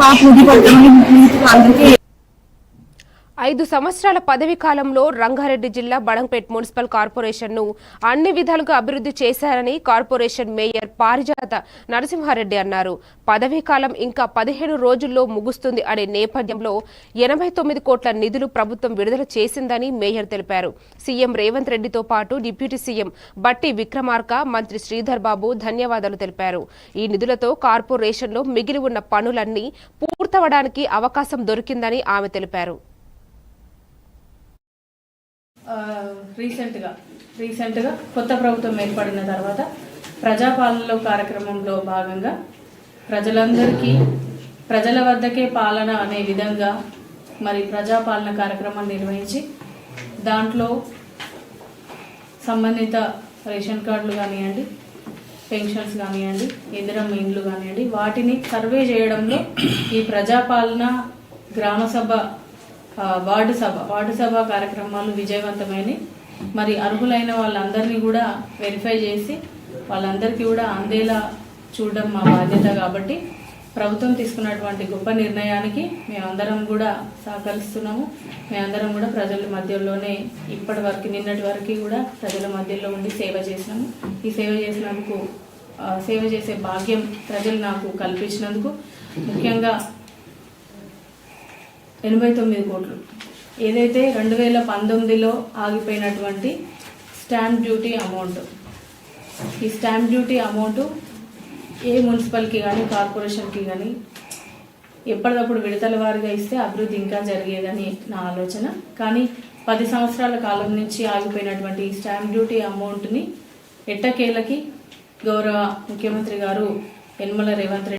పూజ పడుతుంది అందరికీ ఐదు సంవత్సరాల పదవి కాలంలో రంగారెడ్డి జిల్లా బడంపేట్ మున్సిపల్ కార్పొరేషన్ను అన్ని విధాలుగా అభివృద్ధి చేశారని కార్పొరేషన్ మేయర్ పారిజాత నరసింహారెడ్డి అన్నారు. పదవీ కాలం ఇంకా పదిహేను రోజుల్లో ముగుస్తుంది అనే నేపథ్యంలో ఎనభై తొమ్మిది కోట్ల నిధులు ప్రభుత్వం విడుదల చేసిందని మేయర్ తెలిపారు. సీఎం రేవంత్ రెడ్డితో పాటు డిప్యూటీ సీఎం బట్టి విక్రమార్క మంత్రి శ్రీధర్ బాబు ధన్యవాదాలు తెలిపారు. ఈ నిధులతో కార్పొరేషన్లో మిగిలి ఉన్న పనులన్నీ పూర్తవడానికి అవకాశం దొరికిందని ఆమె తెలిపారు. రీసెంట్గా రీసెంట్గా కొత్త ప్రభుత్వం ఏర్పడిన తర్వాత ప్రజాపాలనలో కార్యక్రమంలో భాగంగా ప్రజలందరికీ ప్రజల వద్దకే పాలన అనే విధంగా మరి ప్రజాపాలన కార్యక్రమం నిర్వహించి దాంట్లో సంబంధిత రేషన్ కార్డులు కానివ్వండి పెన్షన్స్ కానివ్వండి ఇందిరమ్మ ఇండ్లు కానివ్వండి వాటిని సర్వే చేయడంలో ఈ ప్రజాపాలన గ్రామ సభ వార్డు సభ. వార్డు సభ కార్యక్రమాలు విజయవంతమైనవి మరి అర్హులైన వాళ్ళందరినీ కూడా వెరిఫై చేసి వాళ్ళందరికీ కూడా అందేలా చూడడం మా బాధ్యత కాబట్టి ప్రభుత్వం తీసుకున్నటువంటి గొప్ప నిర్ణయానికి మేమందరం కూడా సహకరిస్తున్నాము. మేమందరం కూడా ప్రజల మధ్యలోనే ఇప్పటి వరకు నిన్నటి వరకు కూడా ప్రజల మధ్యలో ఉండి సేవ చేసినాము. ఈ సేవ చేసినందుకు సేవ చేసే భాగ్యం ప్రజలు నాకు కల్పించినందుకు. ముఖ్యంగా ఎనభై తొమ్మిది కోట్లు. ఏదైతే రెండు వేల పంతొమ్మిదిలో ఆగిపోయినటువంటి స్టాంప్ డ్యూటీ అమౌంట్ ఈ స్టాంప్ డ్యూటీ అమౌంట్ ఏ మున్సిపల్కి కానీ కార్పొరేషన్కి కానీ ఎప్పటికప్పుడు విడతల వారిగా ఇస్తే అభివృద్ధి ఇంకా జరిగేదని నా ఆలోచన. కానీ పది సంవత్సరాల కాలం నుంచి ఆగిపోయినటువంటి ఈ స్టాంప్ డ్యూటీ అమౌంట్ని ఎట్టకేలకి గౌరవ ముఖ్యమంత్రి గారు యనమల రేవంత్ రెడ్డి